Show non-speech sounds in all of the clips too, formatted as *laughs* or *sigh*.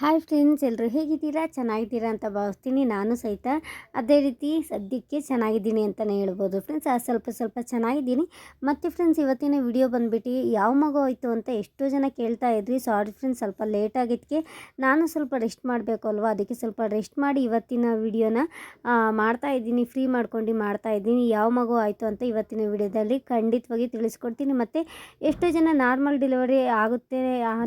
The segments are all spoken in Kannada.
ಹಾಯ್ ಫ್ರೆಂಡ್ಸ್ ಎಲ್ಲರೂ ಹೇಗಿದ್ದೀರಾ? ಚೆನ್ನಾಗಿದ್ದೀರಾ ಅಂತ ಭಾವಿಸ್ತೀನಿ. ನಾನು ಸಹಿತ ಅದೇ ರೀತಿ ಸದ್ಯಕ್ಕೆ ಚೆನ್ನಾಗಿದ್ದೀನಿ ಅಂತಲೇ ಹೇಳ್ಬೋದು. ಫ್ರೆಂಡ್ಸ್ ಆ ಸ್ವಲ್ಪ ಸ್ವಲ್ಪ ಚೆನ್ನಾಗಿದ್ದೀನಿ. ಮತ್ತು ಫ್ರೆಂಡ್ಸ್ ಇವತ್ತಿನ ವಿಡಿಯೋ ಬಂದುಬಿಟ್ಟು ಯಾವ ಮಗು ಆಯಿತು ಅಂತ ಎಷ್ಟೋ ಜನ ಕೇಳ್ತಾ ಇದ್ರಿ ಸಾರಿ ಫ್ರೆಂಡ್ಸ್ ಸ್ವಲ್ಪ ಲೇಟ್ ಆಗಿದ್ದಕ್ಕೆ ನಾನು ಸ್ವಲ್ಪ ರೆಸ್ಟ್ ಮಾಡಬೇಕು ಅಲ್ವಾ? ಅದಕ್ಕೆ ಸ್ವಲ್ಪ ರೆಸ್ಟ್ ಮಾಡಿ ಇವತ್ತಿನ ವಿಡಿಯೋನ ಮಾಡ್ತಾ ಇದ್ದೀನಿ. ಫ್ರೀ ಮಾಡ್ಕೊಂಡು ಮಾಡ್ತಾ ಇದ್ದೀನಿ. ಯಾವ ಮಗು ಆಯಿತು ಅಂತ ಇವತ್ತಿನ ವಿಡಿಯೋದಲ್ಲಿ ಖಂಡಿತವಾಗಿ ತಿಳಿಸ್ಕೊಡ್ತೀನಿ. ಮತ್ತು ಎಷ್ಟೋ ಜನ ನಾರ್ಮಲ್ ಡೆಲಿವರಿ ಆಗುತ್ತೆ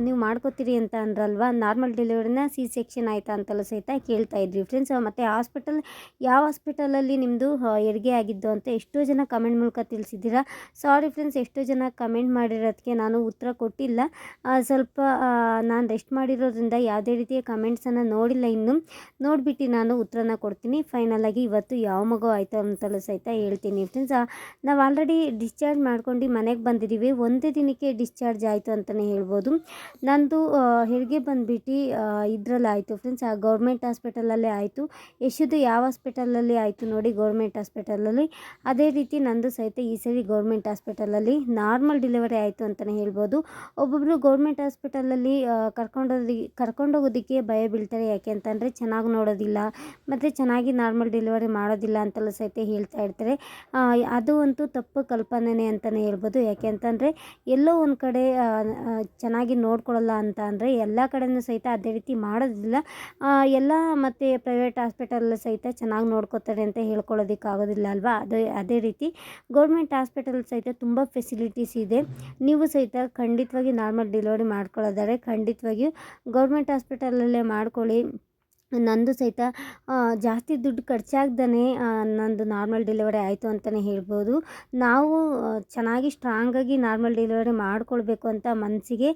ನೀವು ಮಾಡ್ಕೋತೀರಿ ಅಂತ ಅಂದ್ರಲ್ವಾ? ನಾರ್ಮಲ್ ಡೆಲಿವರಿನ ಸಿ ಸೆಕ್ಷನ್ ಆಯಿತಾ ಅಂತಲೂ ಸಹಿತ ಕೇಳ್ತಾ ಇದ್ವಿ. ಫ್ರೆಂಡ್ಸ್ ಮತ್ತು ಹಾಸ್ಪಿಟಲ್, ಯಾವ ಹಾಸ್ಪಿಟಲಲ್ಲಿ ನಿಮ್ಮದು ಹೆರಿಗೆ ಆಗಿದ್ದು ಅಂತ ಎಷ್ಟೋ ಜನ ಕಮೆಂಟ್ ಮೂಲಕ ತಿಳಿಸಿದ್ದೀರಾ? ಸಾರಿ ಫ್ರೆಂಡ್ಸ್ ಎಷ್ಟೋ ಜನ ಕಮೆಂಟ್ ಮಾಡಿರೋದಕ್ಕೆ ನಾನು ಉತ್ತರ ಕೊಟ್ಟಿಲ್ಲ. ಸ್ವಲ್ಪ ನಾನು ರೆಸ್ಟ್ ಮಾಡಿರೋದ್ರಿಂದ ಯಾವುದೇ ರೀತಿಯ ಕಮೆಂಟ್ಸನ್ನು ನೋಡಿಲ್ಲ ಇನ್ನು. ನೋಡಿಬಿಟ್ಟು ನಾನು ಉತ್ತರನ ಕೊಡ್ತೀನಿ. ಫೈನಲ್ ಆಗಿ ಇವತ್ತು ಯಾವ ಮಗು ಆಯಿತು ಅಂತಲೂ ಸಹಿತ ಹೇಳ್ತೀನಿ. ಫ್ರೆಂಡ್ಸ್ ನಾವು ಆಲ್ರೆಡಿ ಡಿಸ್ಚಾರ್ಜ್ ಮಾಡ್ಕೊಂಡು ಮನೆಗೆ ಬಂದಿದ್ದೀವಿ ಒಂದೇ ದಿನಕ್ಕೆ ಡಿಸ್ಚಾರ್ಜ್ ಆಯಿತು ಅಂತಲೇ ಹೇಳ್ಬೋದು. ನಂದು ಹೆರಿಗೆ ಬಂದುಬಿಟ್ಟು ಇದರಲ್ಲಿ ಆಯಿತು ಫ್ರೆಂಡ್ಸ್ ಆ ಗೌರ್ಮೆಂಟ್ ಹಾಸ್ಪಿಟಲಲ್ಲೇ ಆಯಿತು. ಯಶುದು ಯಾವ ಹಾಸ್ಪಿಟಲಲ್ಲಿ ಆಯಿತು ನೋಡಿ ಗೌರ್ಮೆಂಟ್ ಹಾಸ್ಪಿಟಲಲ್ಲಿ ಅದೇ ರೀತಿ ನಂದು ಸಹಿತ ಈ ಸರಿ ಗೌರ್ಮೆಂಟ್ ಹಾಸ್ಪಿಟಲಲ್ಲಿ ನಾರ್ಮಲ್ ಡೆಲಿವರಿ ಆಯಿತು ಅಂತಲೇ ಹೇಳ್ಬೋದು. ಒಬ್ಬೊಬ್ಬರು ಗೌರ್ಮೆಂಟ್ ಹಾಸ್ಪಿಟಲಲ್ಲಿ ಕರ್ಕೊಂಡೋದಿ ಕರ್ಕೊಂಡೋಗೋದಕ್ಕೆ ಭಯ ಬೀಳ್ತಾರೆ. ಯಾಕೆ ಅಂತಂದರೆ ಚೆನ್ನಾಗಿ ನೋಡೋದಿಲ್ಲ. ಮತ್ತು ಚೆನ್ನಾಗಿ ನಾರ್ಮಲ್ ಡೆಲಿವರಿ ಮಾಡೋದಿಲ್ಲ ಅಂತೆಲ್ಲ ಸಹಿತ ಹೇಳ್ತಾ ಇರ್ತಾರೆ. ಅದು ಅಂತೂ ತಪ್ಪು ಕಲ್ಪನೆ ಅಂತಲೇ ಹೇಳ್ಬೋದು. ಯಾಕೆ ಅಂತಂದರೆ ಎಲ್ಲೋ ಒಂದು ಕಡೆ ಚೆನ್ನಾಗಿ ನೋಡ್ಕೊಳ್ಳಲ್ಲ ಅಂತ ಅಂದರೆ ಎಲ್ಲ ಕಡೆಯೂ ಸಹಿತ ಅದೇ ಮಾಡೋದಿಲ್ಲ. ಎಲ್ಲ ಮತ್ತು ಪ್ರೈವೇಟ್ ಹಾಸ್ಪಿಟಲ್ ಸಹಿತ ಚೆನ್ನಾಗಿ ನೋಡ್ಕೋತಾರೆ ಅಂತ ಹೇಳ್ಕೊಳ್ಳೋದಕ್ಕಾಗೋದಿಲ್ಲ ಅಲ್ವಾ? ಅದೇ ಅದೇ ರೀತಿ ಗೌರ್ಮೆಂಟ್ ಹಾಸ್ಪಿಟಲ್ ಸಹಿತ ತುಂಬ ಫೆಸಿಲಿಟೀಸ್ ಇದೆ. ನೀವು ಸಹಿತ ಖಂಡಿತವಾಗಿ ನಾರ್ಮಲ್ ಡೆಲಿವರಿ ಮಾಡ್ಕೊಳ್ಳೋದಾದ್ರೆ ಖಂಡಿತವಾಗಿಯೂ ಗೌರ್ಮೆಂಟ್ ಹಾಸ್ಪಿಟಲಲ್ಲೇ ಮಾಡ್ಕೊಳ್ಳಿ. ನಂದು ಸಹಿತ ಜಾಸ್ತಿ ದುಡ್ಡು ಖರ್ಚಾಗ್ದೇ ನಂದು ನಾರ್ಮಲ್ ಡೆಲಿವರಿ ಆಯಿತು ಅಂತಲೇ ಹೇಳ್ಬೋದು. ನಾವು ಚೆನ್ನಾಗಿ ಸ್ಟ್ರಾಂಗಾಗಿ ನಾರ್ಮಲ್ ಡೆಲಿವರಿ ಮಾಡಿಕೊಳ್ಬೇಕು ಅಂತ ಮನಸ್ಸಿಗೆ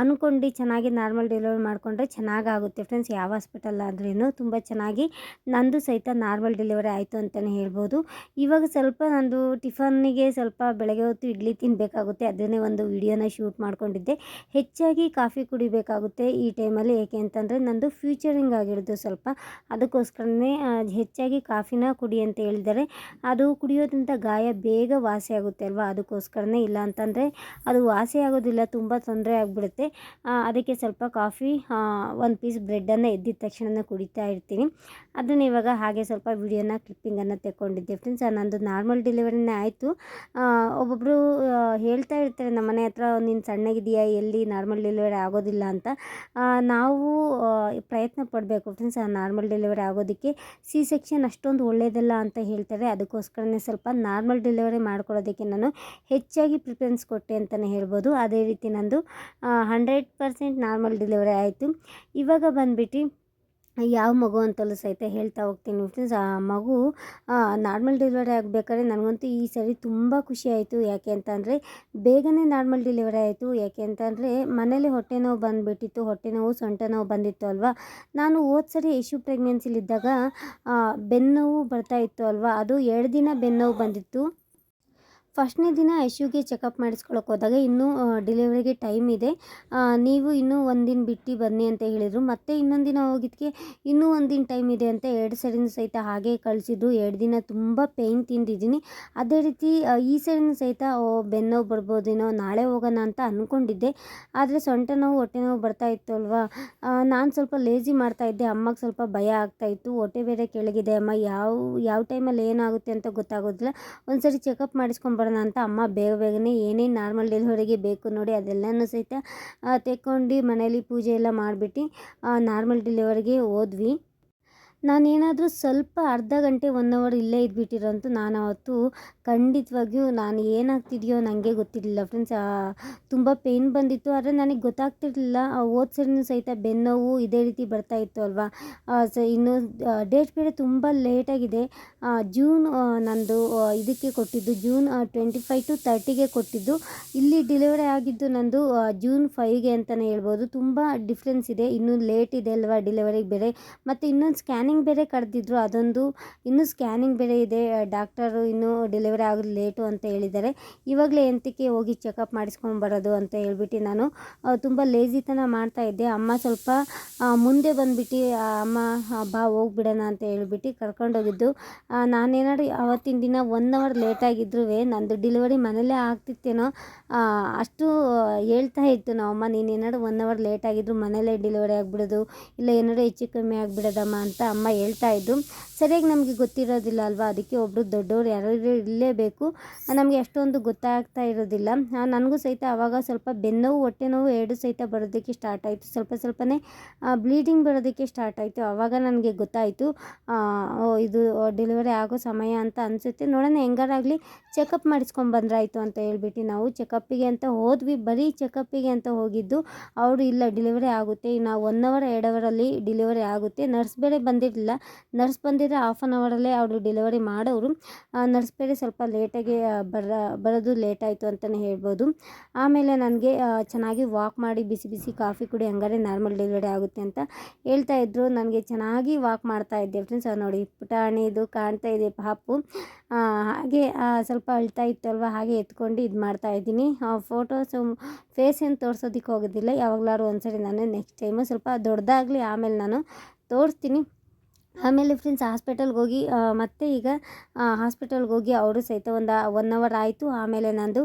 ಅಂದ್ಕೊಂಡು ಚೆನ್ನಾಗಿ ನಾರ್ಮಲ್ ಡೆಲಿವರಿ ಮಾಡಿಕೊಂಡ್ರೆ ಚೆನ್ನಾಗಾಗುತ್ತೆ ಫ್ರೆಂಡ್ಸ್ ಯಾವ ಹಾಸ್ಪಿಟಲ್ ಆದ್ರೂ ತುಂಬ ಚೆನ್ನಾಗಿ ನಂದು ಸಹಿತ ನಾರ್ಮಲ್ ಡೆಲಿವರಿ ಆಯಿತು ಅಂತಲೇ ಹೇಳ್ಬೋದು. ಇವಾಗ ಸ್ವಲ್ಪ ನಂದು ಟಿಫನ್ನಿಗೆ ಸ್ವಲ್ಪ ಬೆಳಗ್ಗೆ ಹೊತ್ತು ಇಡ್ಲಿ ತಿನ್ನಬೇಕಾಗುತ್ತೆ ಅದನ್ನೇ ಒಂದು ವಿಡಿಯೋನ ಶೂಟ್ ಮಾಡ್ಕೊಂಡಿದ್ದೆ. ಹೆಚ್ಚಾಗಿ ಕಾಫಿ ಕುಡಿಬೇಕಾಗುತ್ತೆ ಈ ಟೈಮಲ್ಲಿ ಏಕೆ ಅಂತಂದರೆ ನಂದು ಫ್ಯೂಚರಿಂಗ್ ಆಗಿರೋದು. ಸ್ವಲ್ಪ ಅದಕ್ಕೋಸ್ಕರನೇ ಹೆಚ್ಚಾಗಿ ಕಾಫಿನ ಕುಡಿ ಅಂತ ಹೇಳಿದ್ದಾರೆ. ಅದು ಕುಡಿಯೋದ್ರಿಂದ ಗಾಯ ಬೇಗ ವಾಸಿ ಆಗುತ್ತೆ ಅಲ್ವಾ? ಅದಕ್ಕೋಸ್ಕರನೇ ಇಲ್ಲ ಅಂತಂದರೆ ಅದು ವಾಸಿ ಆಗೋದಿಲ್ಲ, ತುಂಬ ತೊಂದರೆ ಆಗಿಬಿಡುತ್ತೆ. ಅದಕ್ಕೆ ಸ್ವಲ್ಪ ಕಾಫಿ ಒಂದು ಪೀಸ್ ಬ್ರೆಡ್ಡನ್ನು ಎದ್ದಿದ ತಕ್ಷಣ ಕುಡಿತಾ ಇರ್ತೀನಿ. ಅದನ್ನು ಇವಾಗ ಹಾಗೆ ಸ್ವಲ್ಪ ವಿಡಿಯೋನ ಕ್ಲಿಪ್ಪಿಂಗನ್ನು ತೆಕ್ಕೊಂಡಿದ್ದೆ. ಫ್ರೆಂಡ್ಸ್ ನಂದು ನಾರ್ಮಲ್ ಡೆಲಿವರಿನೇ ಆಯಿತು. ಒಬ್ಬೊಬ್ಬರು ಹೇಳ್ತಾ ಇರ್ತಾರೆ, ನಮ್ಮ ಮನೆ ಹತ್ರ ನೀನು ಸಣ್ಣಗಿದೆಯಾ ಎಲ್ಲಿ ನಾರ್ಮಲ್ ಡೆಲಿವರಿ ಆಗೋದಿಲ್ಲ ಅಂತ. ನಾವು ಪ್ರಯತ್ನ ಪಡಬೇಕು. ಫ್ರೆಂಡ್ಸ್ ಸಹ ನಾರ್ಮಲ್ ಡೆಲಿವರಿ ಆಗೋದಕ್ಕೆ ಸಿ ಸೆಕ್ಷನ್ ಅಷ್ಟೊಂದು ಒಳ್ಳೆಯದಲ್ಲ ಅಂತ ಹೇಳ್ತಾರೆ. ಅದಕ್ಕೋಸ್ಕರನೇ ಸ್ವಲ್ಪ ನಾರ್ಮಲ್ ಡೆಲಿವರಿ ಮಾಡ್ಕೊಳ್ಳೋದಕ್ಕೆ ನಾನು ಹೆಚ್ಚಾಗಿ ಪ್ರಿಫರೆನ್ಸ್ ಕೊಟ್ಟೆ ಅಂತಲೇ ಹೇಳ್ಬೋದು. ಅದೇ ರೀತಿ ನಂದು ಹಂಡ್ರೆಡ್ ಪರ್ಸೆಂಟ್ ನಾರ್ಮಲ್ ಡೆಲಿವರಿ ಆಯಿತು. ಇವಾಗ ಬಂದ್ಬಿಟ್ಟು ಯಾವ ಮಗು ಅಂತಲೂ ಸಹಿತ ಹೇಳ್ತಾ ಹೋಗ್ತೀನಿ ಫ್ರೆಂಡ್ಸ್ ಆ ಮಗು ನಾರ್ಮಲ್ ಡೆಲಿವರಿ ಆಗಬೇಕಾದ್ರೆ ನನಗಂತೂ ಈ ಸರಿ ತುಂಬ ಖುಷಿ ಆಯಿತು. ಯಾಕೆ ಅಂತಂದರೆ ಬೇಗನೆ ನಾರ್ಮಲ್ ಡೆಲಿವರಿ ಆಯಿತು. ಯಾಕೆ ಅಂತಂದರೆ ಮನೇಲಿ ಹೊಟ್ಟೆ ನೋವು ಬಂದುಬಿಟ್ಟಿತ್ತು. ಹೊಟ್ಟೆ ನೋವು, ಸೊಂಟ ನೋವು ಬಂದಿತ್ತು ಅಲ್ವಾ? ನಾನು ಹೋದ ಸರಿ ಯಶು ಪ್ರೆಗ್ನೆನ್ಸಿಲಿದ್ದಾಗ ಬೆನ್ನೋವು ಬರ್ತಾ ಇತ್ತು ಅಲ್ವಾ? ಅದು ಎರಡು ದಿನ ಬೆನ್ನು ನೋವು ಬಂದಿತ್ತು. ಫಸ್ಟ್ನೇ ದಿನ ಯಶುಗೆ ಚೆಕಪ್ ಮಾಡಿಸ್ಕೊಳಕ್ಕೆ ಹೋದಾಗ ಇನ್ನೂ ಡೆಲಿವರಿಗೆ ಟೈಮ್ ಇದೆ. ನೀವು ಇನ್ನೂ ಒಂದಿನ ಬಿಟ್ಟು ಬನ್ನಿ ಅಂತ ಹೇಳಿದರು. ಮತ್ತೆ ಇನ್ನೊಂದು ದಿನ ಹೋಗಿದ್ದಕ್ಕೆ ಇನ್ನೂ ಒಂದಿನ ಟೈಮ್ ಇದೆ ಅಂತ ಎರಡು ಸರಿನೂ ಸಹಿತ ಹಾಗೆ ಕಳಿಸಿದ್ರು. ಎರಡು ದಿನ ತುಂಬ ಪೇಯ್ನ್ ತಿಂದಿದ್ದೀನಿ. ಅದೇ ರೀತಿ ಈ ಸೈಡಿನ ಸಹಿತ, ಓ, ಬೆನ್ನೋವು ಬರ್ಬೋದೇನೋ, ನಾಳೆ ಹೋಗೋಣ ಅಂತ ಅಂದ್ಕೊಂಡಿದ್ದೆ ಆದರೆ ಸೊಂಟ ನೋವು, ಹೊಟ್ಟೆ ನೋವು ಬರ್ತಾ ಇತ್ತು ಅಲ್ವಾ? ನಾನು ಸ್ವಲ್ಪ ಲೇಜಿ ಮಾಡ್ತಾ ಇದ್ದೆ. ಅಮ್ಮಗೆ ಸ್ವಲ್ಪ ಭಯ ಆಗ್ತಾ ಇತ್ತು. ಹೊಟ್ಟೆ ಬೇರೆ ಕೆಳಗಿದೆ. ಅಮ್ಮ, ಯಾವ ಯಾವ ಟೈಮಲ್ಲಿ ಏನಾಗುತ್ತೆ ಅಂತ ಗೊತ್ತಾಗೋದಿಲ್ಲ. ಒಂದ್ಸರಿ ಚೆಕಪ್ ಮಾಡಿಸ್ಕೊಂಬರೋಣ ಅಂತ ಅಮ್ಮ ಬೇಗ ಬೇಗನೆ ಏನೇನು ನಾರ್ಮಲ್ ಡೆಲಿವರಿಗೆ ಬೇಕು ನೋಡಿ ಅದೆಲ್ಲನೂ ಸಹಿತ ತೆಕ್ಕೊಂಡು ಮನೇಲಿ ಪೂಜೆ ಎಲ್ಲ ಮಾಡಿಬಿಟ್ಟು ನಾರ್ಮಲ್ ಡೆಲಿವರಿಗೆ ಹೋದ್ವಿ. ನಾನೇನಾದರೂ ಸ್ವಲ್ಪ ಅರ್ಧ ಗಂಟೆ ಒನ್ ಅವರ್ ಇಲ್ಲೇ ಇದ್ಬಿಟ್ಟಿರೋಂತೂ ನಾನು ಅವತ್ತು ಖಂಡಿತವಾಗಿಯೂ ನಾನು ಏನಾಗ್ತಿದೆಯೋ ನನಗೆ ಗೊತ್ತಿರಲಿಲ್ಲ ಫ್ರೆಂಡ್ಸ್ ತುಂಬ ಪೇಯ್ನ್ ಬಂದಿತ್ತು. ಆದರೆ ನನಗೆ ಗೊತ್ತಾಗ್ತಿರಲಿಲ್ಲ. ಹೋದ ಸರಿನೂ ಸಹಿತ ಬೆನ್ನೋವು ಇದೇ ರೀತಿ ಬರ್ತಾ ಇತ್ತು ಅಲ್ವಾ? ಸೊ, ಇನ್ನು ಡೇಟ್ ಬೇರೆ ತುಂಬ ಲೇಟಾಗಿದೆ ಜೂನ್ ನಂದು ಇದಕ್ಕೆ ಕೊಟ್ಟಿದ್ದು. ಜೂನ್ ಟ್ವೆಂಟಿ ಫೈವ್ ಟು ತರ್ಟಿಗೆ ಕೊಟ್ಟಿದ್ದು. ಇಲ್ಲಿ ಡೆಲಿವರಿ ಆಗಿದ್ದು ನಂದು ಜೂನ್ ಫೈವ್ಗೆ ಅಂತಲೇ ಹೇಳ್ಬೋದು. ತುಂಬ ಡಿಫ್ರೆನ್ಸ್ ಇದೆ. ಇನ್ನೂ ಲೇಟ್ ಇದೆ ಅಲ್ವಾ ಡೆಲಿವರಿಗೆ ಬೇರೆ? ಮತ್ತು ಇನ್ನೊಂದು ಸ್ಕ್ಯಾನಿಂಗ್ ಸ್ಕ್ಯಾನಿಂಗ್ ಬೇರೆ ಕರೆದಿದ್ರು ಅದೊಂದು ಇನ್ನೂ ಸ್ಕ್ಯಾನಿಂಗ್ ಬೇರೆ ಇದೆ, ಡಾಕ್ಟರು ಇನ್ನೂ ಡೆಲಿವರಿ ಆಗೋದು ಲೇಟು ಅಂತ ಹೇಳಿದ್ದಾರೆ. ಇವಾಗಲೇ ಎಂತಕ್ಕೆ ಹೋಗಿ ಚೆಕಪ್ ಮಾಡಿಸ್ಕೊಂಡು ಬರೋದು ಅಂತ ಹೇಳ್ಬಿಟ್ಟು ನಾನು ತುಂಬ ಲೇಜಿತನ ಮಾಡ್ತಾ ಇದ್ದೆ. ಅಮ್ಮ ಸ್ವಲ್ಪ ಮುಂದೆ ಬಂದುಬಿಟ್ಟು ಅಮ್ಮ ಬಾ ಹೋಗ್ಬಿಡೋಣ ಅಂತ ಹೇಳ್ಬಿಟ್ಟು ಕರ್ಕೊಂಡೋಗಿದ್ದು ನಾನೇನಾದ್ರು ಅವತ್ತಿನ ದಿನ ಒನ್ ಅವರ್ ಲೇಟಾಗಿದ್ರೂ ನಂದು ಡೆಲಿವರಿ ಮನೇಲೇ ಆಗ್ತಿತ್ತೇನೋ ಅಷ್ಟು ಹೇಳ್ತಾ ಇತ್ತು ನಮ್ಮಮ್ಮ ನೀನು ಏನಾದ್ರು ಒನ್ ಅವರ್ ಲೇಟಾಗಿದ್ರು ಮನೇಲೇ ಡೆಲಿವರಿ ಆಗಿಬಿಡೋದು, ಇಲ್ಲ ಏನಾದ್ರು ಹೆಚ್ಚು ಕಮ್ಮಿ ಆಗಿಬಿಡೋದಮ್ಮ ಅಂತ ಅಮ್ಮ ಹೇಳ್ತಾ ಇದ್ದು, ಸರಿಯಾಗಿ ನಮಗೆ ಗೊತ್ತಿರೋದಿಲ್ಲ ಅಲ್ವಾ, ಅದಕ್ಕೆ ಒಬ್ಬರು ದೊಡ್ಡವರು ಯಾರಾದರೂ ಇರಲೇಬೇಕು. ನಮಗೆ ಅಷ್ಟೊಂದು ಗೊತ್ತಾಗ್ತಾ ಇರೋದಿಲ್ಲ. ನನಗೂ ಸಹಿತ ಆವಾಗ ಸ್ವಲ್ಪ ಬೆನ್ನೋವು ಹೊಟ್ಟೆ ನೋವು ಎರಡು ಸಹಿತ ಬರೋದಕ್ಕೆ ಸ್ಟಾರ್ಟ್ ಆಯಿತು. ಸ್ವಲ್ಪ ಸ್ವಲ್ಪನೇ ಬ್ಲೀಡಿಂಗ್ ಬರೋದಕ್ಕೆ ಸ್ಟಾರ್ಟ್ ಆಯಿತು. ಆವಾಗ ನನಗೆ ಗೊತ್ತಾಯಿತು ಇದು ಡೆಲಿವರಿ ಆಗೋ ಸಮಯ ಅಂತ ಅನಿಸುತ್ತೆ. ನೋಡೋಣ ಹೆಂಗಾರಾಗಲಿ ಚೆಕಪ್ ಮಾಡಿಸ್ಕೊಂಡು ಬಂದ್ರಾಯಿತು ಅಂತ ಹೇಳ್ಬಿಟ್ಟು ನಾವು ಚೆಕಪ್ಪಿಗೆ ಅಂತ ಹೋದ್ವಿ. ಬರೀ ಚೆಕಪ್ಪಿಗೆ ಅಂತ ಹೋಗಿದ್ದು, ಅವರು ಇಲ್ಲ ಡೆಲಿವರಿ ಆಗುತ್ತೆ. ನಾವು ಒನ್ ಅವರ್ ಎರಡು ಅವರಲ್ಲಿ ಡೆಲಿವರಿ ಆಗುತ್ತೆ. ನರ್ಸ್ ಬೇರೆ ಬಂದಿರಲಿಲ್ಲ ನರ್ಸ್ ಬಂದಿದ್ದರೆ ಹಾಫ್ ಆನ್ ಅವರಲ್ಲೇ ಅವರು ಡೆಲಿವರಿ ಮಾಡೋರು. ನರ್ಸ್ ಬೇರೆ ಸ್ವಲ್ಪ ಲೇಟಾಗಿ ಬರ, ಬರೋದು ಲೇಟ್ ಆಯಿತು ಅಂತಲೇ ಹೇಳ್ಬೋದು. ಆಮೇಲೆ ನನಗೆ ಚೆನ್ನಾಗಿ ವಾಕ್ ಮಾಡಿ ಬಿಸಿ ಬಿಸಿ ಕಾಫಿ ಕುಡಿ, ಹಂಗಾರೆ ನಾರ್ಮಲ್ ಡೆಲಿವರಿ ಆಗುತ್ತೆ ಅಂತ ಹೇಳ್ತಾ ಇದ್ರು. ನನಗೆ ಚೆನ್ನಾಗಿ ವಾಕ್ ಮಾಡ್ತಾ ಇದ್ದೆ ಫ್ರೆಂಡ್ಸ್ ನೋಡಿ, ಪುಟಾಣಿ ಇದು ಕಾಣ್ತಾ ಇದೆ ಪಾಪು. ಹಾಗೆ ಸ್ವಲ್ಪ ಅಳ್ತಾ ಇತ್ತಲ್ವ, ಹಾಗೆ ಎತ್ಕೊಂಡು ಇದು ಮಾಡ್ತಾ ಇದ್ದೀನಿ. ಫೋಟೋಸು ಫೇಸ್ ಏನು ತೋರಿಸೋದಕ್ಕೆ ಹೋಗೋದಿಲ್ಲ. ಯಾವಾಗಲಾದ್ರು ಒಂದ್ಸರಿ ನಾನು ನೆಕ್ಸ್ಟ್ ಟೈಮು ಸ್ವಲ್ಪ ದೊಡ್ಡದಾಗಲಿ ಆಮೇಲೆ ನಾನು ತೋರಿಸ್ತೀನಿ. ಆಮೇಲೆ ಫ್ರೆಂಡ್ಸ್, ಹಾಸ್ಪಿಟಲ್ಗೆ ಹೋಗಿ ಮತ್ತೆ ಈಗ ಹಾಸ್ಪಿಟಲ್ಗೆ ಹೋಗಿ ಅವರು ಸಹಿತ ಒಂದು ಒನ್ ಅವರ್ ಆಯಿತು. ಆಮೇಲೆ ನಂದು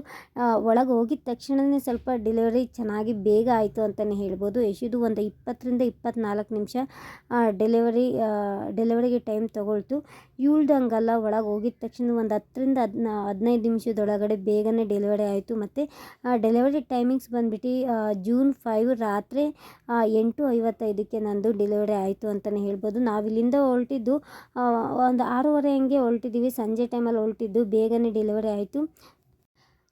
ಒಳಗೆ ಹೋಗಿದ ತಕ್ಷಣವೇ ಸ್ವಲ್ಪ ಡೆಲಿವರಿ ಚೆನ್ನಾಗಿ ಬೇಗ ಆಯಿತು ಅಂತಲೇ ಹೇಳ್ಬೋದು. ಯಶುದು ಒಂದು ಇಪ್ಪತ್ತರಿಂದ ಇಪ್ಪತ್ತ್ನಾಲ್ಕು ನಿಮಿಷ ಡೆಲಿವರಿ ಡೆಲಿವರಿಗೆ ಟೈಮ್ ತೊಗೊಳ್ತು. ಇವಳ್ದು ಹಂಗಲ್ಲ, ಒಳಗೆ ಹೋಗಿದ ತಕ್ಷಣ ಒಂದು ಹತ್ತರಿಂದ ಹದಿನ, ಹದಿನೈದು ನಿಮಿಷದೊಳಗಡೆ ಬೇಗನೆ ಡೆಲಿವರಿ ಆಯಿತು. ಮತ್ತು ಡೆಲಿವರಿ ಟೈಮಿಂಗ್ಸ್ ಬಂದುಬಿಟ್ಟು ಜೂನ್ ಫೈವ್ ರಾತ್ರಿ ಎಂಟು ಐವತ್ತೈದಕ್ಕೆ ನಂದು ಡೆಲಿವರಿ ಆಯಿತು ಅಂತಲೇ ಹೇಳ್ಬೋದು. ನಾವಿಲ್ಲಿಂದ ಹೊರಟಿದ್ದು ಒಂದು ಆರೂವರೆ ಹಂಗೆ ಹೊರಟಿದ್ದೀವಿ. ಸಂಜೆ ಟೈಮಲ್ಲಿ ಹೊರಟಿದ್ದು, ಬೇಗನೆ ಡೆಲಿವರಿ ಆಯಿತು.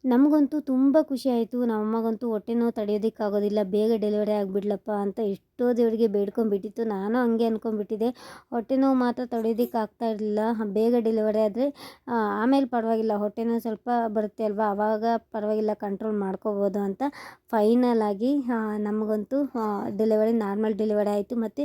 ನಮಗಂತೂ ತುಂಬ ಖುಷಿ ಆಯಿತು. ನಮ್ಮಮ್ಮಗಂತೂ ಹೊಟ್ಟೆ ನೋವು ತಡೆಯೋದಕ್ಕಾಗೋದಿಲ್ಲ. ಬೇಗ ಡೆಲಿವರಿ ಆಗಿಬಿಡ್ಲಪ್ಪ ಅಂತ ಎಷ್ಟೋ ದೇವರಿಗೆ ಬೇಡ್ಕೊಂಡ್ಬಿಟ್ಟಿತ್ತು. ನಾನು ಹಂಗೆ ಅಂದ್ಕೊಂಬಿಟ್ಟಿದ್ದೆ ಹೊಟ್ಟೆ ನೋವು ಮಾತ್ರ ತಡೆಯೋದಕ್ಕಾಗ್ತಾ ಇರಲಿಲ್ಲ. ಬೇಗ ಡೆಲಿವರಿ ಆದರೆ ಆಮೇಲೆ ಪರವಾಗಿಲ್ಲ. ಹೊಟ್ಟೆ ನೋವು ಸ್ವಲ್ಪ ಬರುತ್ತೆ ಅಲ್ವಾ? ಆವಾಗ ಪರವಾಗಿಲ್ಲ. ಕಂಟ್ರೋಲ್ ಮಾಡ್ಕೋಬೋದು ಅಂತ ಫೈನಲ್ ಆಗಿ ನಮಗಂತೂ ಡೆಲಿವರಿ ನಾರ್ಮಲ್ ಡೆಲಿವರಿ ಆಯಿತು. ಮತ್ತು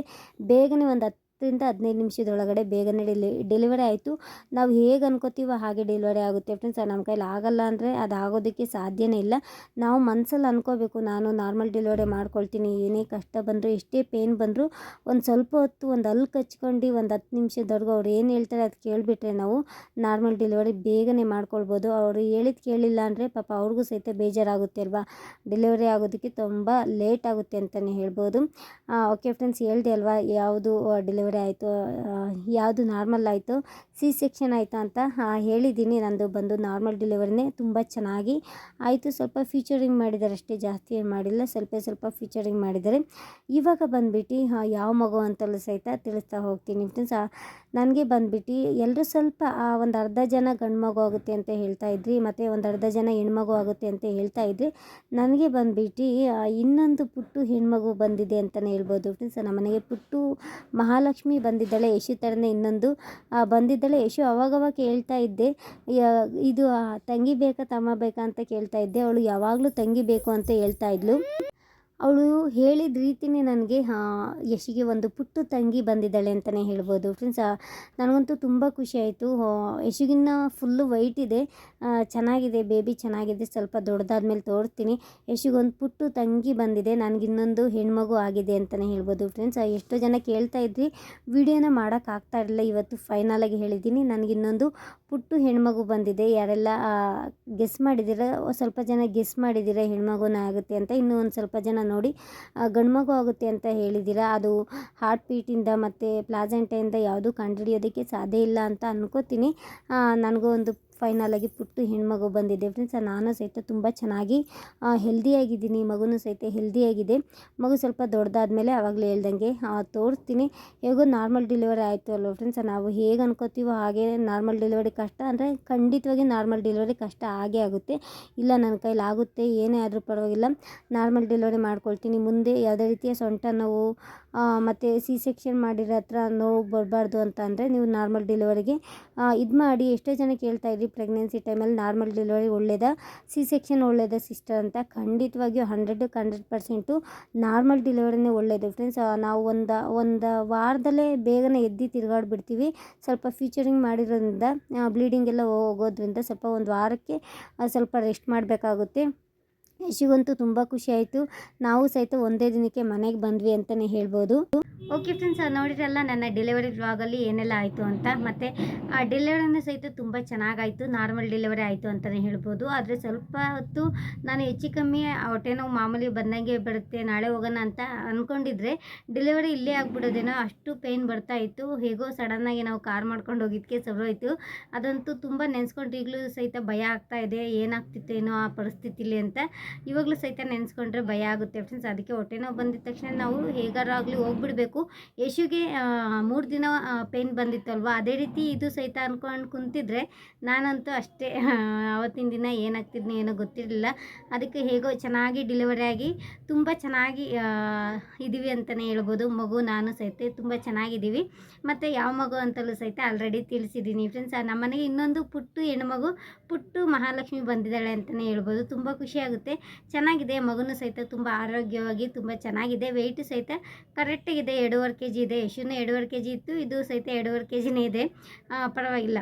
ಬೇಗನೆ ಒಂದು ಹತ್ತರಿಂದ ಹದಿನೈದು ನಿಮಿಷದೊಳಗಡೆ ಬೇಗನೆ ಡೆಲಿ, ಡೆಲಿವರಿ ಆಯಿತು. ನಾವು ಹೇಗೆ ಅನ್ಕೋತೀವೋ ಹಾಗೆ ಡೆಲಿವರಿ ಆಗುತ್ತೆ ಫ್ರೆಂಡ್ಸ್. ನಮ್ಮ ಕೈಲಿ ಆಗಲ್ಲ ಅಂದರೆ ಅದು ಆಗೋದಕ್ಕೆ ಸಾಧ್ಯನೇ ಇಲ್ಲ. ನಾವು ಮನಸ್ಸಲ್ಲಿ ಅನ್ಕೋಬೇಕು, ನಾನು ನಾರ್ಮಲ್ ಡೆಲಿವರಿ ಮಾಡ್ಕೊಳ್ತೀನಿ, ಏನೇ ಕಷ್ಟ ಬಂದರೂ, ಎಷ್ಟೇ ಪೇನ್ ಬಂದರೂ, ಒಂದು ಸ್ವಲ್ಪ ಹೊತ್ತು ಒಂದು ಅಲ್ಲಿ ಕಚ್ಕೊಂಡು ಒಂದು ಹತ್ತು ನಿಮಿಷದವರೆಗೂ ಅವ್ರು ಏನು ಹೇಳ್ತಾರೆ ಅದು ಕೇಳಿಬಿಟ್ರೆ ನಾವು ನಾರ್ಮಲ್ ಡೆಲಿವರಿ ಬೇಗನೆ ಮಾಡ್ಕೊಳ್ಬೋದು. ಅವರು ಹೇಳಿದ್ದು ಕೇಳಿಲ್ಲ ಅಂದರೆ ಪಾಪ ಅವ್ರಿಗೂ ಸಹಿತ ಬೇಜಾರಾಗುತ್ತೆ ಅಲ್ವಾ? ಡೆಲಿವರಿ ಆಗೋದಕ್ಕೆ ತುಂಬ ಲೇಟ್ ಆಗುತ್ತೆ ಅಂತಲೇ ಹೇಳ್ಬೋದು. ಓಕೆ ಫ್ರೆಂಡ್ಸ್, ಹೇಳ್ದೆ ಅಲ್ವಾ? ಯಾವುದು ಡೆಲಿವರಿ ಆಯಿತು ಯಾವುದು ನಾರ್ಮಲ್ ಆಯಿತು, ಸಿ ಸೆಕ್ಷನ್ ಆಯಿತು ಅಂತ ಹೇಳಿದ್ದೀನಿ. ನಂದು ಬಂದು ನಾರ್ಮಲ್ ಡೆಲಿವರಿನೇ ತುಂಬ ಚೆನ್ನಾಗಿ ಆಯಿತು. ಸ್ವಲ್ಪ ಫೀಚರಿಂಗ್ ಮಾಡಿದ್ದಾರೆ ಅಷ್ಟೇ, ಜಾಸ್ತಿ ಏನು ಮಾಡಿಲ್ಲ. ಸ್ವಲ್ಪ ಸ್ವಲ್ಪ ಫೀಚರಿಂಗ್ ಮಾಡಿದ್ದಾರೆ. ಇವಾಗ ಬಂದುಬಿಟ್ಟು ಯಾವ ಮಗು ಅಂತಲೂ ಸಹಿತ ತಿಳಿಸ್ತಾ ಹೋಗ್ತೀನಿ. ಫ್ರೆಂಡ್ಸ್ ನನಗೆ ಬಂದುಬಿಟ್ಟು ಎಲ್ಲರೂ ಸ್ವಲ್ಪ ಒಂದು ಅರ್ಧ ಜನ ಗಂಡು ಮಗು ಆಗುತ್ತೆ ಅಂತ ಹೇಳ್ತಾ ಇದ್ರಿ, ಮತ್ತು ಒಂದು ಅರ್ಧ ಜನ ಹೆಣ್ಮಗು ಆಗುತ್ತೆ ಅಂತ ಹೇಳ್ತಾ ಇದ್ರಿ, ನನಗೆ ಬಂದುಬಿಟ್ಟು ಇನ್ನೊಂದು ಪುಟ್ಟು ಹೆಣ್ಮಗು ಬಂದಿದೆ ಅಂತಲೇ ಹೇಳ್ಬೋದು. ಫ್ರೆಂಡ್ಸ್ ಮನೆಗೆ ಪುಟ್ಟು ಮಹಾಲಕ್ಷ್ಮಿ ಬಂದಿದ್ದಾಳೆ ಯಶು ಥರನೇ ಇನ್ನೊಂದು ಬಂದಿದ್ದಾಳೆ. ಯಶು ಅವಾಗವಾಗ ಕೇಳ್ತಾ ಇದ್ದೆ ಇದು ತಂಗಿ ಬೇಕಾ, ತಮ್ಮ ಬೇಕಾ ಅಂತ ಕೇಳ್ತಾ ಇದ್ದೆ. ಅವಳು ಯಾವಾಗಲೂ ತಂಗಿ ಬೇಕು ಅಂತ ಹೇಳ್ತಾ ಇದ್ಲು. ಅವಳು ಹೇಳಿದ ರೀತಿನೇ ನನಗೆ ಯಶಿಗೆ ಒಂದು ಪುಟ್ಟು ತಂಗಿ ಬಂದಿದ್ದಾಳೆ ಅಂತಲೇ ಹೇಳ್ಬೋದು. ಫ್ರೆಂಡ್ಸ್ ನನಗಂತೂ ತುಂಬ ಖುಷಿ ಆಯಿತು. ಯಶಿಗಿನ್ನ ಫುಲ್ಲು ವೈಟ್ ಇದೆ. ಚೆನ್ನಾಗಿದೆ ಬೇಬಿ ಚೆನ್ನಾಗಿದೆ. ಸ್ವಲ್ಪ ದೊಡ್ಡದಾದ ಮೇಲೆ ತೋರಿಸ್ತೀನಿ ಯಶಿಗೊಂದು ಪುಟ್ಟು ತಂಗಿ ಬಂದಿದೆ. ನನಗಿನ್ನೊಂದು ಹೆಣ್ಮಗು ಆಗಿದೆ ಅಂತಲೇ ಹೇಳ್ಬೋದು. ಫ್ರೆಂಡ್ಸ್ ಎಷ್ಟೋ ಜನ ಕೇಳ್ತಾ ಇದ್ರಿ, ವಿಡಿಯೋನ ಮಾಡೋಕ್ಕಾಗ್ತಾ ಇರಲಿಲ್ಲ. ಇವತ್ತು ಫೈನಲಾಗಿ ಹೇಳಿದ್ದೀನಿ. ನನಗಿನ್ನೊಂದು ಪುಟ್ಟು ಹೆಣ್ಮಗು ಬಂದಿದೆ. ಯಾರೆಲ್ಲ ಗೆಸ್ ಮಾಡಿದ್ದೀರ, ಸ್ವಲ್ಪ ಜನ ಗೆಸ್ ಮಾಡಿದ್ದೀರ ಹೆಣ್ಮಗುನ ಆಗುತ್ತೆ ಅಂತ ಇನ್ನೂ ಒಂದು ಸ್ವಲ್ಪ ಜನ ನೋಡಿ ಗಂಡು ಗಂಡ್ಮಗು ಆಗುತ್ತೆ ಅಂತ ಹೇಳಿದ್ದೀರಾ? ಅದು ಹಾರ್ಟ್ ಬೀಟಿಂದ ಮತ್ತು ಪ್ಲಾಸೆಂಟೆಯಿಂದ ಯಾವುದೂ ಕಂಡುಹಿಡಿಯೋದಕ್ಕೆ ಸಾಧ್ಯ ಇಲ್ಲ ಅಂತ ಅನ್ಕೋತೀನಿ. ಆ, ನನಗೂ ಒಂದು ಫೈನಲಾಗಿ ಪುಟ್ಟು ಹೆಣ್ಮಗು ಬಂದಿದೆ. ಫ್ರೆಂಡ್ಸ್ ನಾನು ಸಹಿತ ತುಂಬ ಚೆನ್ನಾಗಿ ಹೆಲ್ದಿಯಾಗಿದ್ದೀನಿ ಮಗುನೂ ಸಹಿತ ಹೆಲ್ದಿಯಾಗಿದೆ ಮಗು ಸ್ವಲ್ಪ ದೊಡ್ಡದಾದ್ಮೇಲೆ ಆವಾಗಲೇ ಹೇಳ್ದಂಗೆ ತೋರಿಸ್ತೀನಿ. ಹೇಗೋ ನಾರ್ಮಲ್ ಡೆಲಿವರಿ ಆಯಿತು ಅಲ್ವ ಫ್ರೆಂಡ್ಸ್ ನಾವು ಹೇಗೆ ಅನ್ಕೋತೀವೋ ಹಾಗೆ ನಾರ್ಮಲ್ ಡೆಲಿವರಿ ಕಷ್ಟ ಅಂದರೆ ಖಂಡಿತವಾಗಿ ನಾರ್ಮಲ್ ಡೆಲಿವರಿ ಕಷ್ಟ ಆಗೇ ಆಗುತ್ತೆ. ಇಲ್ಲ, ನನ್ನ ಕೈಲಿ ಆಗುತ್ತೆ, ಏನೇ ಆದರೂ ಪರವಾಗಿಲ್ಲ. ನಾರ್ಮಲ್ ಡೆಲಿವರಿ ಮಾಡ್ಕೊಳ್ತೀನಿ. ಮುಂದೆ ಯಾವುದೇ ರೀತಿಯ ಸೊಂಟ ನೋವು ಮತ್ತು ಸಿ ಸೆಕ್ಷನ್ ಮಾಡಿರೋ ಹತ್ರ ನೋವು ಬರಬಾರ್ದು ಅಂತ ಅಂದರೆ ನೀವು ನಾರ್ಮಲ್ ಡೆಲಿವರಿಗೆ ಇದು ಮಾಡಿ ಎಷ್ಟೋ ಜನ ಕೇಳ್ತಾ ಇದ್ರಿ ಪ್ರೆಗ್ನೆನ್ಸಿ ಟೈಮಲ್ಲಿ ನಾರ್ಮಲ್ ಡೆಲಿವರಿ ಒಳ್ಳೆಯದಾ ಸಿ ಸೆಕ್ಷನ್ ಒಳ್ಳೆಯದಾ ಸಿಸ್ಟರ್ ಅಂತ. ಖಂಡಿತವಾಗಿಯೂ ಹಂಡ್ರೆಡಕ್ಕೆ ಹಂಡ್ರೆಡ್ ಪರ್ಸೆಂಟು ನಾರ್ಮಲ್ ಡೆಲಿವರಿನೇ ಒಳ್ಳೆಯದು ಫ್ರೆಂಡ್ಸ್ ನಾವು ಒಂದು ಒಂದು ವಾರದಲ್ಲೇ ಬೇಗನೆ ಎದ್ದು ತಿರುಗಾಡ್ಬಿಡ್ತೀವಿ. ಸ್ವಲ್ಪ ಫೀಚರಿಂಗ್ ಮಾಡಿರೋದ್ರಿಂದ ಬ್ಲೀಡಿಂಗ್ ಎಲ್ಲ ಹೋಗೋದ್ರಿಂದ ಸ್ವಲ್ಪ ಒಂದು ವಾರಕ್ಕೆ ಸ್ವಲ್ಪ ರೆಸ್ಟ್ ಮಾಡಬೇಕಾಗುತ್ತೆ. ಯಶಿಗಂತೂ ತುಂಬ ಖುಷಿ ಆಯಿತು. ನಾವು ಸಹಿತ ಒಂದೇ ದಿನಕ್ಕೆ ಮನೆಗೆ ಬಂದ್ವಿ ಅಂತಲೇ ಹೇಳ್ಬೋದು. ಓಕೆ ಫ್ರೆಂಡ್ಸ್ ನೋಡಿರಲ್ಲ ನನ್ನ ಡೆಲಿವರಿ ವ್ಲಾಗಲ್ಲಿ ಏನೆಲ್ಲ ಆಯಿತು ಅಂತ. ಮತ್ತು ಆ ಡೆಲಿವರಿನೂ ಸಹಿತ ತುಂಬ ಚೆನ್ನಾಗಾಯಿತು. ನಾರ್ಮಲ್ ಡೆಲಿವರಿ ಆಯಿತು ಅಂತಲೇ ಹೇಳ್ಬೋದು. ಆದರೆ ಸ್ವಲ್ಪ ಹೊತ್ತು ನಾನು ಹೆಚ್ಚು ಕಮ್ಮಿ ಹೊಟ್ಟೆ ನೋವು ಮಾಮೂಲಿ ಬಂದಂಗೆ ಬರುತ್ತೆ, ನಾಳೆ ಹೋಗೋಣ ಅಂತ ಅಂದ್ಕೊಂಡಿದ್ರೆ ಡೆಲಿವರಿ ಇಲ್ಲೇ ಆಗ್ಬಿಡೋದೇನೋ ಅಷ್ಟು ಪೇಯ್ನ್ ಬರ್ತಾ ಇತ್ತು. ಹೇಗೋ ಸಡನ್ನಾಗಿ ನಾವು ಕಾರ್ ಮಾಡ್ಕೊಂಡು ಹೋಗಿದ್ದಕ್ಕೆ ಸರೋಯ್ತು ಅದಂತೂ ತುಂಬ ನೆನೆಸ್ಕೊಂಡು ಈಗಲೂ ಸಹಿತ ಭಯ ಆಗ್ತಾ ಇದೆ. ಏನಾಗ್ತಿತ್ತೇನೋ ಆ ಪರಿಸ್ಥಿತಿಲಿ ಅಂತ. ಇವಾಗಲೂ ಸಹಿತ ನೆನೆಸ್ಕೊಂಡ್ರೆ ಭಯ ಆಗುತ್ತೆ ಫ್ರೆಂಡ್ಸ್ ಅದಕ್ಕೆ ಹೊಟ್ಟೆ ನೋವು ಬಂದಿದ ತಕ್ಷಣ ನಾವು ಹೇಗಾರಾಗಲಿ ಹೋಗ್ಬಿಡ್ಬೇಕು. ಯಶುಗೆ ಮೂರು ದಿನ ಪೇನ್ ಬಂದಿತ್ತಲ್ವ? ಅದೇ ರೀತಿ ಇದು ಸಹಿತ ಅಂದ್ಕೊಂಡು ಕುಂತಿದ್ರೆ ನಾನಂತೂ ಅಷ್ಟೇ. *laughs* ಅವತ್ತಿನ ದಿನ ಏನಾಗ್ತಿದ್ನೋ ಏನೋ ಗೊತ್ತಿರಲಿಲ್ಲ. ಅದಕ್ಕೆ ಹೇಗೋ ಚೆನ್ನಾಗಿ ಡೆಲಿವರಿ ಆಗಿ ತುಂಬ ಚೆನ್ನಾಗಿ ಇದ್ದೀವಿ ಅಂತಲೇ ಹೇಳ್ಬೋದು. ಮಗು, ನಾನು ಸಹಿತ ತುಂಬ ಚೆನ್ನಾಗಿದ್ದೀವಿ ಮತ್ತು ಯಾವ ಮಗು ಅಂತಲೂ ಸಹಿತ ಆಲ್ರೆಡಿ ತಿಳಿಸಿದ್ದೀನಿ ಫ್ರೆಂಡ್ಸ್ ನಮ್ಮನೆಗೆ ಇನ್ನೊಂದು ಪುಟ್ಟು ಹೆಣ್ಮಗು ಪುಟ್ಟು ಮಹಾಲಕ್ಷ್ಮಿ ಬಂದಿದ್ದಾಳೆ ಅಂತಲೇ ಹೇಳ್ಬೋದು. ತುಂಬ ಖುಷಿಯಾಗುತ್ತೆ ಚೆನ್ನಾಗಿದೆ, ಮಗುನೂ ಸಹಿತ ತುಂಬ ಆರೋಗ್ಯವಾಗಿ ತುಂಬ ಚೆನ್ನಾಗಿದೆ ವೆಯ್ಟು ಸಹಿತ ಕರೆಕ್ಟಾಗಿದೆ ಎರಡೂವರೆ ಕೆ ಜಿ ಇದೆ ಯಶುನೂ ಎರಡೂವರೆ ಕೆ ಜಿ ಇತ್ತು, ಇದು ಸಹಿತ ಎರಡೂವರೆ ಕೆ ಜಿನೇ ಇದೆ ಪರವಾಗಿಲ್ಲ.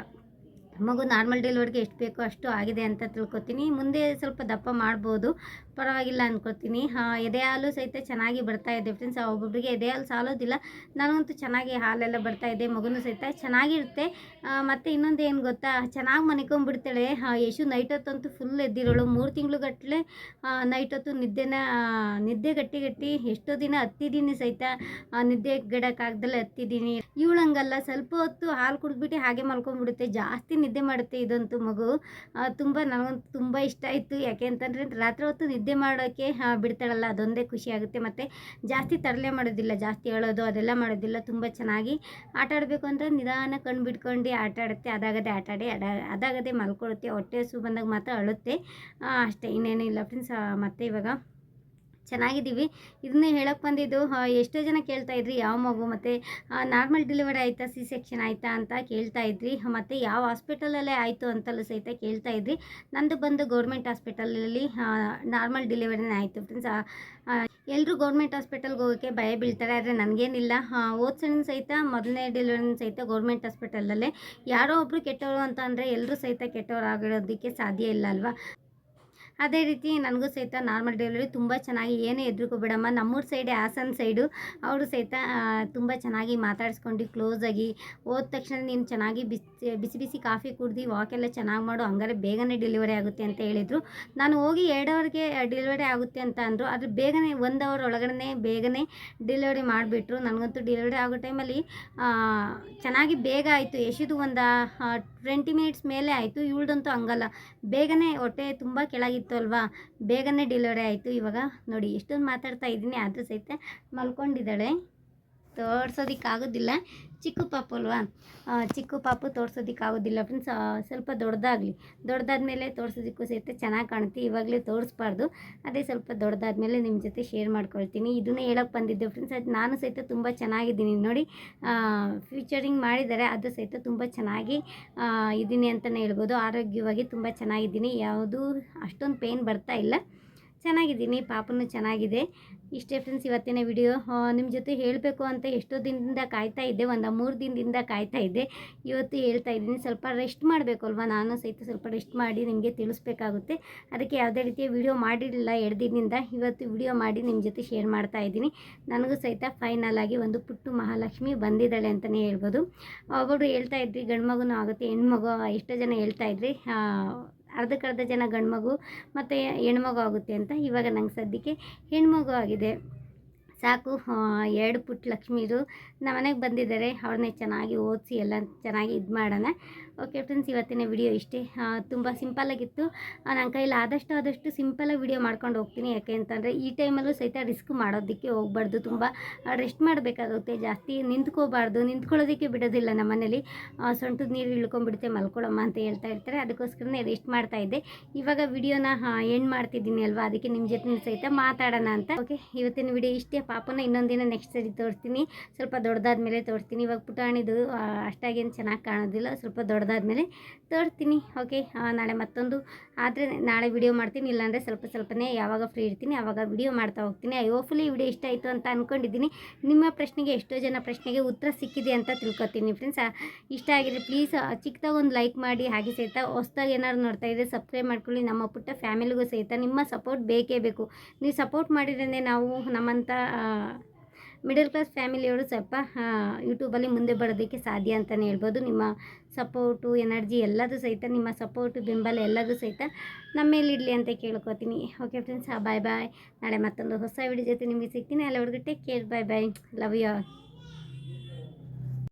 ಮಗು ನಾರ್ಮಲ್ ಡೆಲಿವರಿಗೆ ಎಷ್ಟು ಬೇಕೋ ಅಷ್ಟು ಆಗಿದೆ ಅಂತ ತಿಳ್ಕೊತೀನಿ. ಮುಂದೆ ಸ್ವಲ್ಪ ದಪ್ಪ ಮಾಡ್ಬೋದು. ಪರವಾಗಿಲ್ಲ ಅಂದ್ಕೋತೀನಿ ಎದೆ ಹಾಲು ಸಹಿತ ಚೆನ್ನಾಗಿ ಬರ್ತಾ ಇದೆ ಫ್ರೆಂಡ್ಸ್ ಒಬ್ಬೊಬ್ಬರಿಗೆ ಎದೆ ಹಾಲು ಸಾಲೋದಿಲ್ಲ. ನನಗಂತೂ ಚೆನ್ನಾಗಿ ಹಾಲೆಲ್ಲ ಬರ್ತಾ ಇದೆ, ಮಗುನೂ ಸಹಿತ ಚೆನ್ನಾಗಿರುತ್ತೆ. ಮತ್ತು ಇನ್ನೊಂದು ಏನು ಗೊತ್ತಾ? ಚೆನ್ನಾಗಿ ಮನಿಕೊಂಡ್ಬಿಡ್ತಾಳೆ. ಯಶು ನೈಟ್ ಹೊತ್ತಂತೂ ಫುಲ್ ಎದ್ದಿರೋಳು. ಮೂರು ತಿಂಗಳು ಗಟ್ಟಲೆ ನೈಟ್ ಹೊತ್ತು ನಿದ್ದೆನ ನಿದ್ದೆ ಗಟ್ಟಿ ಗಟ್ಟಿ ಎಷ್ಟೋ ದಿನ ಹತ್ತಿದ್ದೀನಿ ಸಹಿತ. ನಿದ್ದೆ ಗಿಡಕ್ಕಾಗ್ದಲ್ಲೇ ಹತ್ತಿದ್ದೀನಿ ಇವಳಂಗಲ್ಲ ಸ್ವಲ್ಪ ಹೊತ್ತು ಹಾಲು ಕುಡಿದ್ಬಿಟ್ಟು ಹಾಗೆ ಮಲ್ಕೊಂಡ್ಬಿಡುತ್ತೆ. ಜಾಸ್ತಿ ನಿದ್ದೆ ಮಾಡುತ್ತೆ ಇದಂತೂ ಮಗು. ತುಂಬ ನನಗಂತೂ ತುಂಬ ಇಷ್ಟ ಆಯಿತು. ಯಾಕೆ ಅಂತಂದರೆ ರಾತ್ರಿ ಹೊತ್ತು ನಿದ್ದೆ ಮಾಡೋಕ್ಕೆ ಆ, ಬಿಡ್ತಾಳಲ್ಲ ಅದೊಂದೇ ಖುಷಿ ಆಗುತ್ತೆ. ಮತ್ತು ಜಾಸ್ತಿ ತರಲೆ ಮಾಡೋದಿಲ್ಲ ಜಾಸ್ತಿ ಹೇಳೋದು ಅದೆಲ್ಲ ಮಾಡೋದಿಲ್ಲ ತುಂಬ ಚೆನ್ನಾಗಿ ಆಟ ಆಡಬೇಕು ಅಂದರೆ ನಿಧಾನ ಕಣ್ಣು ಬಿಟ್ಕೊಂಡು ಆಟ ಆಡುತ್ತೆ. ಅದಾಗದೆ ಆಟ ಆಡಿ ಅದಾಗದೆ ಮಲ್ಕೊಳ್ಳುತ್ತೆ ಹೊಟ್ಟೆ ಹಸು ಬಂದಾಗ ಮಾತ್ರ ಅಳುತ್ತೆ. ಅಷ್ಟೇ ಇನ್ನೇನು ಇಲ್ಲ ಫ್ರೆಂಡ್ಸ್ ಮತ್ತೆ ಇವಾಗ ಚೆನ್ನಾಗಿದ್ದೀವಿ. ಇದನ್ನೇ ಹೇಳಕ್ಕೆ ಬಂದಿದ್ದು ಎಷ್ಟೋ ಜನ ಕೇಳ್ತಾ ಇದ್ರಿ, ಯಾವ ಮಗು ಮತ್ತು ನಾರ್ಮಲ್ ಡೆಲಿವರಿ ಆಯಿತಾ ಸಿ ಸೆಕ್ಷನ್ ಆಯಿತಾ ಅಂತ ಕೇಳ್ತಾ ಇದ್ರಿ, ಮತ್ತು ಯಾವ ಹಾಸ್ಪಿಟಲಲ್ಲೇ ಆಯಿತು ಅಂತಲೂ ಸಹಿತ ಕೇಳ್ತಾ ಇದ್ರಿ. ನಂದು ಬಂದು ಗೌರ್ಮೆಂಟ್ ಹಾಸ್ಪಿಟಲಲ್ಲಿ ನಾರ್ಮಲ್ ಡೆಲಿವರಿನೇ ಆಯಿತು ಫ್ರೆಂಡ್ಸ್ ಎಲ್ಲರೂ ಗೌರ್ಮೆಂಟ್ ಹಾಸ್ಪಿಟಲ್ಗೆ ಹೋಗೋಕ್ಕೆ ಭಯ ಬೀಳ್ತಾರೆ, ಆದರೆ ನನಗೇನಿಲ್ಲ. ಓದ್ಸಣ್ಣ ಸಹಿತ, ಮೊದಲನೇ ಡೆಲಿವರಿನ ಸಹಿತ ಗೌರ್ಮೆಂಟ್ ಹಾಸ್ಪಿಟಲಲ್ಲೇ ಯಾರೋ ಒಬ್ಬರು ಕೆಟ್ಟವರು ಅಂತ ಅಂದರೆ ಎಲ್ಲರೂ ಸಹಿತ ಕೆಟ್ಟವರು ಆಗಿರೋದಕ್ಕೆ ಸಾಧ್ಯ ಇಲ್ಲ ಅಲ್ವಾ? ಅದೇ ರೀತಿ ನನಗೂ ಸಹಿತ ನಾರ್ಮಲ್ ಡೆಲಿವರಿ ತುಂಬ ಚೆನ್ನಾಗಿ ಏನೇ ಎದ್ರುಕೋಬೇಡಮ್ಮ ನಮ್ಮೂರ ಸೈಡೆ, ಹಾಸನ ಸೈಡು ಅವರು ಸಹಿತ ತುಂಬ ಚೆನ್ನಾಗಿ ಮಾತಾಡಿಸ್ಕೊಂಡು ಕ್ಲೋಸಾಗಿ ಹೋದ ತಕ್ಷಣ ನೀನು ಚೆನ್ನಾಗಿ ಬಿಸಿ ಬಿಸಿ ಬಿಸಿ ಕಾಫಿ ಕುಡ್ದು ವಾಕೆಲ್ಲ ಚೆನ್ನಾಗಿ ಮಾಡು, ಹಂಗಾರೆ ಬೇಗನೆ ಡೆಲಿವರಿ ಆಗುತ್ತೆ ಅಂತ ಹೇಳಿದರು. ನಾನು ಹೋಗಿ ಎರಡು ಅವರ್ಗೆ ಡೆಲಿವರಿ ಆಗುತ್ತೆ ಅಂತ ಅಂದರು. ಆದರೆ ಬೇಗನೆ ಒಂದು ಅವರ್ ಒಳಗಡೆ ಬೇಗನೆ ಡೆಲಿವರಿ ಮಾಡಿಬಿಟ್ರು. ನನಗಂತೂ ಡೆಲಿವರಿ ಆಗೋ ಟೈಮಲ್ಲಿ ಚೆನ್ನಾಗಿ ಬೇಗ ಆಯಿತು. ಎಷ್ಟು ಒಂದು ಟ್ವೆಂಟಿ ಮಿನಿಟ್ಸ್ ಮೇಲೆ ಆಯಿತು. ಇವಳ್ದಂತೂ ಹಂಗಲ್ಲ. ಬೇಗನೆ ಹೊಟ್ಟೆ ತುಂಬ ಕೆಳಗಿತ್ತು. ಅಲ್ವಾ ಬೇಗನೆ ಡೆಲಿವರಿ ಆಯಿತು ಇವಾಗ. ನೋಡಿ ಎಷ್ಟೊಂದು ಮಾತಾಡ್ತಾ ಇದ್ದೀನಿ ಆದರೂ ಸಹಿತ ಮಲ್ಕೊಂಡಿದ್ದಾಳೆ. ತೋರ್ಸೋದಕ್ಕಾಗೋದಿಲ್ಲ. ಚಿಕ್ಕ ಪಾಪು ಅಲ್ವಾ? ಚಿಕ್ಕ ಪಾಪು ತೋರ್ಸೋದಕ್ಕಾಗೋದಿಲ್ಲ ಫ್ರೆಂಡ್ಸ್ ಸ್ವಲ್ಪ ದೊಡ್ಡದಾಗಲಿ ದೊಡ್ಡದಾದ್ಮೇಲೆ ತೋರ್ಸೋದಕ್ಕೂ ಸಹಿತ ಚೆನ್ನಾಗಿ ಕಾಣುತ್ತೆ, ಇವಾಗಲೇ ತೋರಿಸ್ಬಾರ್ದು. ಅದೇ ಸ್ವಲ್ಪ ದೊಡ್ಡದಾದ್ಮೇಲೆ ನಿಮ್ಮ ಜೊತೆ ಶೇರ್ ಮಾಡ್ಕೊಳ್ತೀನಿ. ಇದನ್ನೇ ಹೇಳೋಕ್ಕೆ ಬಂದಿದ್ದೆ ಫ್ರೆಂಡ್ಸ್ ಅದು ನಾನು ಸಹಿತ ತುಂಬ ಚೆನ್ನಾಗಿದ್ದೀನಿ. ನೋಡಿ ಫ್ಯೂಚರಿಂಗ್ ಮಾಡಿದ್ದಾರೆ, ಅದು ಸಹಿತ ತುಂಬ ಚೆನ್ನಾಗಿ ಇದ್ದೀನಿ ಅಂತಲೇ ಹೇಳ್ಬೋದು. ಆರೋಗ್ಯವಾಗಿ ತುಂಬ ಚೆನ್ನಾಗಿದ್ದೀನಿ. ಯಾವುದೂ, ಅಷ್ಟೊಂದು ಪೇಯ್ನ್ ಬರ್ತಾ ಇಲ್ಲ. ಚೆನ್ನಾಗಿದ್ದೀನಿ, ಪಾಪನೂ ಚೆನ್ನಾಗಿದೆ. ಇಷ್ಟೇ ಫ್ರೆಂಡ್ಸ್ ಇವತ್ತಿನ ವಿಡಿಯೋ ನಿಮ್ಮ ಜೊತೆ ಹೇಳಬೇಕು ಅಂತ ಎಷ್ಟೋ ದಿನದಿಂದ ಕಾಯ್ತಾ ಇದ್ದೆ, ಒಂದು ಮೂರು ದಿನದಿಂದ ಕಾಯ್ತಾ ಇದ್ದೆ. ಇವತ್ತು ಹೇಳ್ತಾ ಇದ್ದೀನಿ, ಸ್ವಲ್ಪ ರೆಸ್ಟ್ ಮಾಡಬೇಕು ಅಲ್ವಾ ನಾನು ಸಹಿತ ಸ್ವಲ್ಪ ರೆಸ್ಟ್ ಮಾಡಿ ನಿಮಗೆ ತಿಳಿಸ್ಬೇಕಾಗುತ್ತೆ. ಅದಕ್ಕೆ ಯಾವುದೇ ರೀತಿಯ ವಿಡಿಯೋ ಮಾಡಿರಲಿಲ್ಲ ಎರಡು ದಿನದಿಂದ ಇವತ್ತು ವಿಡಿಯೋ ಮಾಡಿ ನಿಮ್ಮ ಜೊತೆ ಶೇರ್ ಮಾಡ್ತಾ ಇದ್ದೀನಿ. ನನಗೂ ಸಹಿತ ಫೈನಲ್ ಆಗಿ ಒಂದು ಪುಟ್ಟು ಮಹಾಲಕ್ಷ್ಮಿ ಬಂದಿದ್ದಾಳೆ ಅಂತಲೇ ಹೇಳ್ಬೋದು. ಅವಳು ಹೇಳ್ತಾ ಇದ್ರಿ ಗಂಡು ಮಗುನೂ ಆಗುತ್ತೆ, ಹೆಣ್ಮಗು, ಎಷ್ಟೋ ಜನ ಹೇಳ್ತಾ ಇದ್ರಿ. ಅರ್ಧಕ್ಕರ್ಧ ಜನ ಗಂಡು ಮತ್ತು ಹೆಣ್ಮಗು ಆಗುತ್ತೆ ಅಂತ ಇವಾಗ ನಂಗೆ ಸದ್ಯಕ್ಕೆ ಹೆಣ್ಮಗು ಆಗಿದೆ. ಸಾಕು ಎರಡು ಪುಟ್ಟ ಲಕ್ಷ್ಮೀರು ನಮ್ಮ ಮನೆಗೆ ಬಂದಿದ್ದಾರೆ. ಅವ್ರನ್ನೇ ಚೆನ್ನಾಗಿ ಓದಿಸಿ ಎಲ್ಲ ಚೆನ್ನಾಗಿ ಇದು ಮಾಡೋಣ. ಓಕೆ ಫ್ರೆಂಡ್ಸ್ ಇವತ್ತಿನ ವಿಡಿಯೋ ಇಷ್ಟೇ. ತುಂಬ ಸಿಂಪಲ್ಲಾಗಿತ್ತು ನನ್ನ ಕೈಯಲ್ಲಿ ಆದಷ್ಟು ಆದಷ್ಟು ಸಿಂಪಲಾಗಿ ವಿಡಿಯೋ ಮಾಡ್ಕೊಂಡು ಹೋಗ್ತೀನಿ. ಯಾಕೆ ಅಂತಂದರೆ, ಈ ಟೈಮಲ್ಲೂ ಸಹಿತ ರಿಸ್ಕ್ ಮಾಡೋದಕ್ಕೆ ಹೋಗ್ಬಾರ್ದು. ತುಂಬ ರೆಸ್ಟ್ ಮಾಡಬೇಕಾಗುತ್ತೆ. ಜಾಸ್ತಿ ನಿಂತ್ಕೋಬಾರ್ದು. ನಿಂತ್ಕೊಳ್ಳೋದಕ್ಕೆ ಬಿಡೋದಿಲ್ಲ ನಮ್ಮ ಮನೇಲಿ. ಸೊಂಟದ ನೀರು ಇಳ್ಕೊಂಡ್ಬಿಡುತ್ತೆ, ಮಲ್ಕೊಳ್ಳಮ್ಮ ಅಂತ ಹೇಳ್ತಾ ಇರ್ತಾರೆ. ಅದಕ್ಕೋಸ್ಕರನೇ ರೆಸ್ಟ್ ಮಾಡ್ತಾ ಇದ್ದೆ. ಇವಾಗ ವಿಡಿಯೋನ ಎಂಡ್ ಮಾಡ್ತಿದ್ದೀನಿ ಅಲ್ವಾ? ಅದಕ್ಕೆ ನಿಮ್ಮ ಜೊತೆ ಸಹಿತ ಮಾತಾಡೋಣ ಅಂತ. ಓಕೆ ಇವತ್ತಿನ ವಿಡಿಯೋ ಇಷ್ಟೇ. ಪಾಪನ ಇನ್ನೊಂದಿನ ನೆಕ್ಸ್ಟ್ ಸರಿ ತೋರಿಸ್ತೀನಿ. ಸ್ವಲ್ಪ ದೊಡ್ಡದಾದ ಮೇಲೆ ತೋರಿಸ್ತೀನಿ. ಇವಾಗ ಪುಟಾಣಿದು ಅಷ್ಟಾಗೇನು ಚೆನ್ನಾಗಿ ಕಾಣೋದಿಲ್ಲ. ಸ್ವಲ್ಪ ದೊಡ್ಡದಾದ್ಮೇಲೆ ತೋರಿಸ್ತೀನಿ ಓಕೆ ನಾಳೆ ಮತ್ತೊಂದು. ಆದರೆ ನಾಳೆ ವಿಡಿಯೋ ಮಾಡ್ತೀನಿ, ಇಲ್ಲಾಂದರೆ ಸ್ವಲ್ಪ ಸ್ವಲ್ಪನೇ ಯಾವಾಗ ಫ್ರೀ ಇರ್ತೀನಿ ಆವಾಗ ವಿಡಿಯೋ ಮಾಡ್ತಾ ಹೋಗ್ತೀನಿ. ಐ ಹೋಪ್ಫುಲಿ ವಿಡಿಯೋ ಇಷ್ಟ ಆಯಿತು ಅಂತ ಅಂದ್ಕೊಂಡಿದ್ದೀನಿ ನಿಮ್ಮ ಪ್ರಶ್ನೆಗೆ ಎಷ್ಟೋ ಜನ ಪ್ರಶ್ನೆಗೆ ಉತ್ತರ ಸಿಕ್ಕಿದೆ ಅಂತ ತಿಳ್ಕೊತೀನಿ ಫ್ರೆಂಡ್ಸ್ ಇಷ್ಟ ಆಗಿದ್ರೆ ಪ್ಲೀಸ್ ಚಿಕ್ಕದಾಗ ಒಂದು ಲೈಕ್ ಮಾಡಿ, ಹಾಗೆ ಸಹಿತ ಹೊಸ್ದಾಗಿ ಏನಾದ್ರು ನೋಡ್ತಾ ಇದ್ದರೆ ಸಬ್ಸ್ಕ್ರೈಬ್ ಮಾಡ್ಕೊಳ್ಳಿ. ನಮ್ಮ ಪುಟ್ಟ ಫ್ಯಾಮಿಲಿಗೂ ಸಹಿತ ನಿಮ್ಮ ಸಪೋರ್ಟ್ ಬೇಕೇ ಬೇಕು. ನೀವು ಸಪೋರ್ಟ್ ಮಾಡಿದ್ರೆ ನಾವು ನಮ್ಮಂಥ ಮಿಡಲ್ ಕ್ಲಾಸ್ ಫ್ಯಾಮಿಲಿಯವರು ಸ್ವಲ್ಪ ಯೂಟ್ಯೂಬಲ್ಲಿ ಮುಂದೆ ಬರೋದಕ್ಕೆ ಸಾಧ್ಯ ಅಂತಲೇ ಹೇಳ್ಬೋದು. ನಿಮ್ಮ ಸಪೋರ್ಟು ಎನರ್ಜಿ ಎಲ್ಲದೂ ಸಹಿತ, ನಿಮ್ಮ ಸಪೋರ್ಟು ಬೆಂಬಲ ಎಲ್ಲದೂ ಸಹಿತ ನಮ್ಮ ಮೇಲೆ ಇರಲಿ ಅಂತ ಕೇಳ್ಕೊತೀನಿ. ಓಕೆ ಫ್ರೆಂಡ್ಸ್ ಬಾಯ್ ಬಾಯ್ ನಾಳೆ ಮತ್ತೊಂದು ಹೊಸ ವಿಡಿಯೋ ಜೊತೆ ನಿಮಗೆ ಸಿಗ್ತೀನಿ. ಅಲ್ಲಿವರೆಗೂ take care bye bye love you all